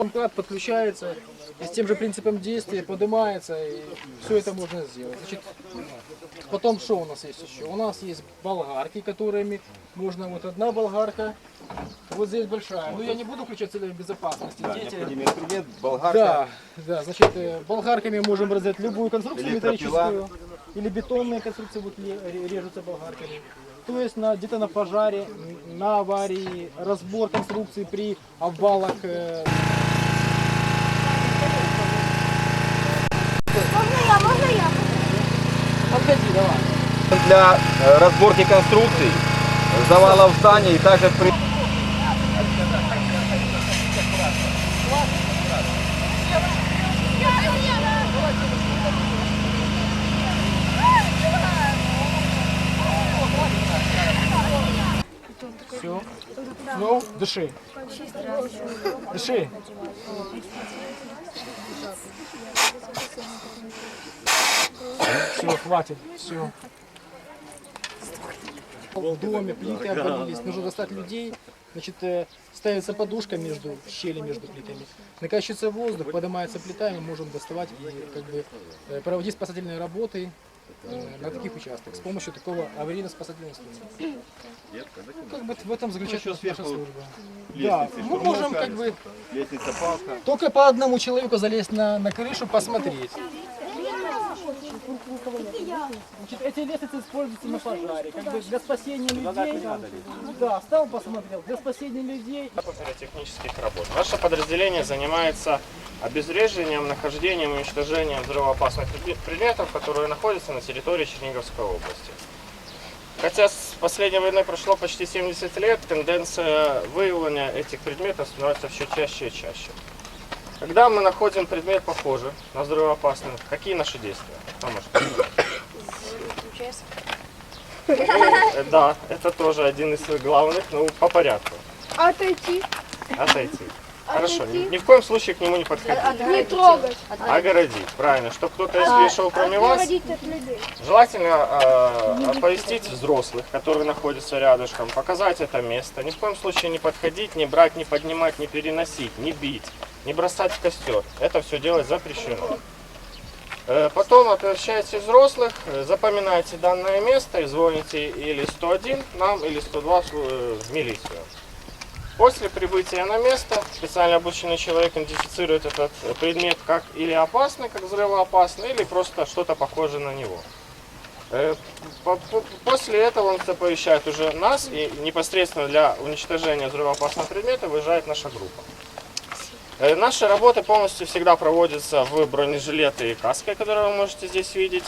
Контакт подключается и с тем же принципом действия поднимается, и все это можно сделать. Значит, потом что у нас есть еще? У нас есть болгарки, которыми можно, вот одна болгарка, вот здесь большая. Ну я не буду включать целью безопасности. Дети, Необходимый инструмент, болгарка. да, да, значит, э, болгарками можем разрезать любую конструкцию металлическую, или бетонные конструкции вот режутся болгарками. То есть на, где-то на пожаре, на аварии, разбор конструкции при обвалах. э, Можно я, можно я? Подходи, давай. Для э, разборки конструкций, завалов зданий и также при... Все. Ну, дыши. Дыши. Все, хватит. Все. В доме плиты обвалились, нужно достать людей. Значит, э, ставится подушка между щели между плитами. Накачивается воздух, поднимается плита, мы можем доставать и как бы э, проводить спасательные работы на таких участках с помощью такого аварийно-спасательного инструмента. Ну, как бы в этом заключается наша служба. Да, мы можем как бы только по одному человеку залезть на, на крышу, посмотреть. Значит, эти лестницы используются на пожаре, как бы для спасения людей. Да, встал, посмотрел, для спасения людей. технических работ. Наше подразделение занимается обезвреживанием, нахождением и уничтожением взрывоопасных предме- предметов, которые находятся на территории Черниговской области. Хотя с последней войны прошло почти 70 лет, тенденция выявления этих предметов становится все чаще и чаще. Когда мы находим предмет похожий на взрывоопасный, какие наши действия? Да, это тоже один из главных, ну, по порядку. Отойти. Отойти. Хорошо, ни, ни в коем случае к нему не подходить. Не трогать. Огородить, правильно, чтобы кто-то из пришел кроме вас. Желательно э, оповестить взрослых, которые находятся рядышком, показать это место. Ни в коем случае не подходить, не брать, не поднимать, не переносить, не бить, не бросать в костер. Это все делать запрещено. Э, Потом оповещаете взрослых, запоминаете данное место и звоните или 101 нам, или 102 в э, в милицию. После прибытия на место специально обученный человек идентифицирует этот предмет как или опасный, как взрывоопасный, или просто что-то похожее на него. Э, по- по- После этого он оповещает уже нас, и непосредственно для уничтожения взрывоопасного предмета выезжает наша группа. Э, Наши работы полностью всегда проводятся в бронежилеты и каске, которые вы можете здесь видеть,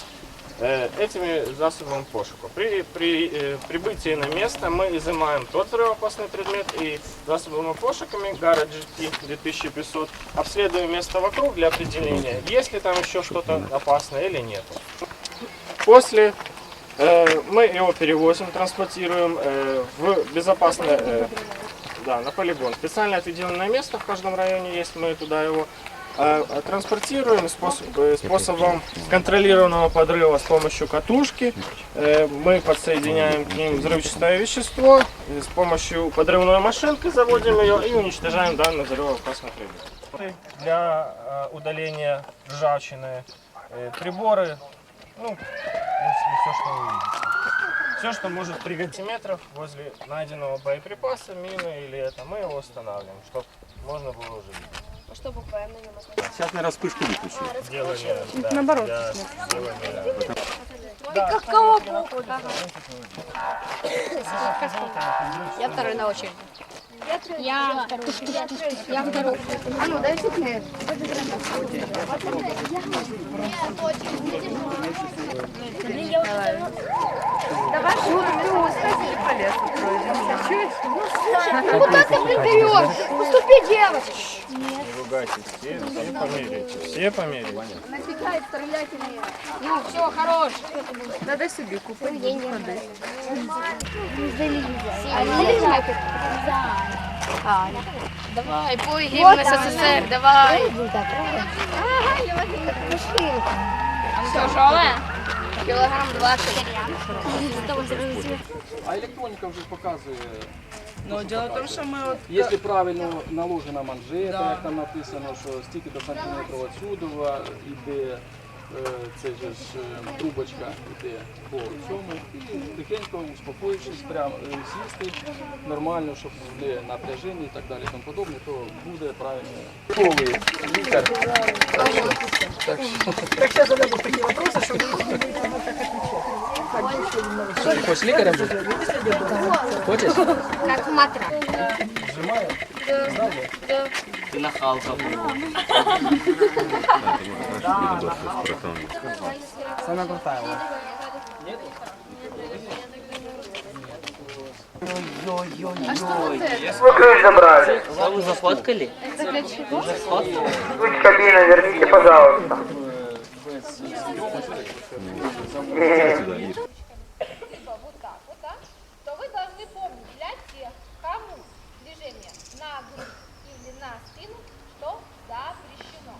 этими засобами пошуку. При, при э, прибытии на место мы изымаем тот взрывоопасный предмет и засобами пошуками Гара GT 2500 обследуем место вокруг для определения, есть ли там еще что-то опасное или нет. После э, мы его перевозим, транспортируем э, в безопасное э, да, на полигон. Специально отведенное место в каждом районе есть, мы туда его э, э, транспортируем способ, э, способом контролированного подрыва с помощью катушки. Э, мы подсоединяем к ним взрывчатое вещество, и с помощью подрывной машинки заводим ее и уничтожаем данный взрывоопасный предмет. Для э, удаления ржавчины э, приборы, ну, в принципе, все, что вы видите. Все, что может пригодиться метров возле найденного боеприпаса, мины или это, мы его устанавливаем, чтобы можно было уже видеть. Ну что буквально на нем остановить? Сейчас на распышку выключу. Делание, да, Наоборот. Для делания Как кого Я второй на очередь. Я второй. Я второй. А ну, дай секрет. Давай, что ты по лесу Ну куда ты не даешь? Уступи девочке. Не ругайтесь, все, все померяйте, все померяйте. В нее? Ну, все, хорош. Надо собі купити Деньги. ходи. Давай, пой гимн СССР, давай. Все, шоле? Кілограм 20. А електроніка вже показує Ну, дело в том, что мы вот... Якщо правильно наложена манжета, як там написано, що стільки до сантиметрів отсюди йде е, це же ж е, трубочка йде по цьому. І тихенько, успокоївшись, прямо е, сісти нормально, щоб не напряження і так далі, і тому подобне, то буде правильно. Школи, лікар. Так сейчас зададут такие вопросы, что вы Хочешь лекарем быть? Хочешь? Как матра. Самая крутая. вот. Вы ключ забрали. Вы зафоткали? Ключ кабины верните, пожалуйста. либо вот так вот, да, то вы должны помнить для тех, кому движение на грудь или на спину, что запрещено.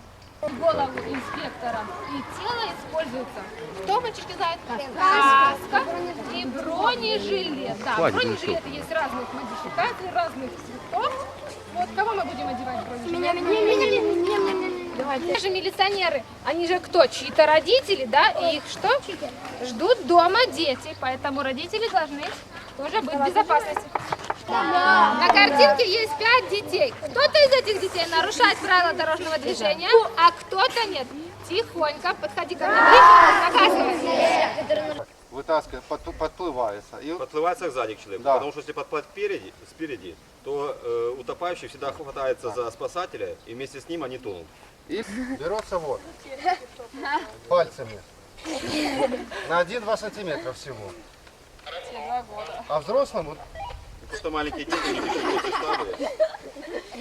Голову инспектора и тело используется. Что мальчишки знают? Каска и бронежилет. Да, бронежилеты есть разных модификаций, разных цветов. Вот кого мы будем одевать бронежилет? Давайте. Те же милиционеры, они же кто? Чьи-то родители, да? И их что? Ждут дома дети, поэтому родители должны тоже быть в безопасности. На картинке есть пять детей. Кто-то из этих детей нарушает правила дорожного движения, а кто-то нет. Тихонько подходи ко мне ближе, показывай. вытаскивает, под- подплывается. И Подплывается сзади к человеку, Да. потому что если подплывать спереди, спереди то э, утопающий всегда хватается за спасателя, и вместе с ним они тонут. И берется вот пальцами на 1-2 сантиметра всего. А взрослым, вот, Просто маленькие дети, еще очень слабые.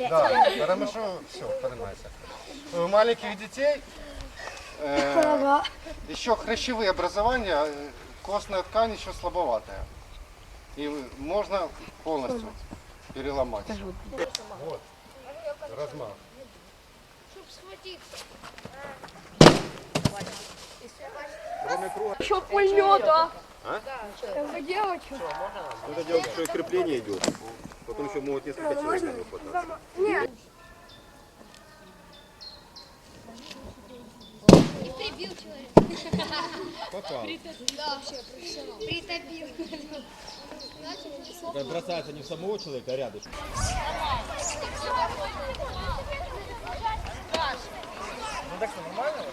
да, что все, понимаете. У маленьких детей э, еще хрящевые образования, э, костная ткань еще слабоватая. И можно полностью переломать. Вот, размах. Еще пулемета. А? Девочка. Надо делать, что и крепление идет. Потом еще могут несколько человек на него. И прибил человека. Попал. Притопил. Бросается не в самого человека, а рядом. Ну так что, нормально?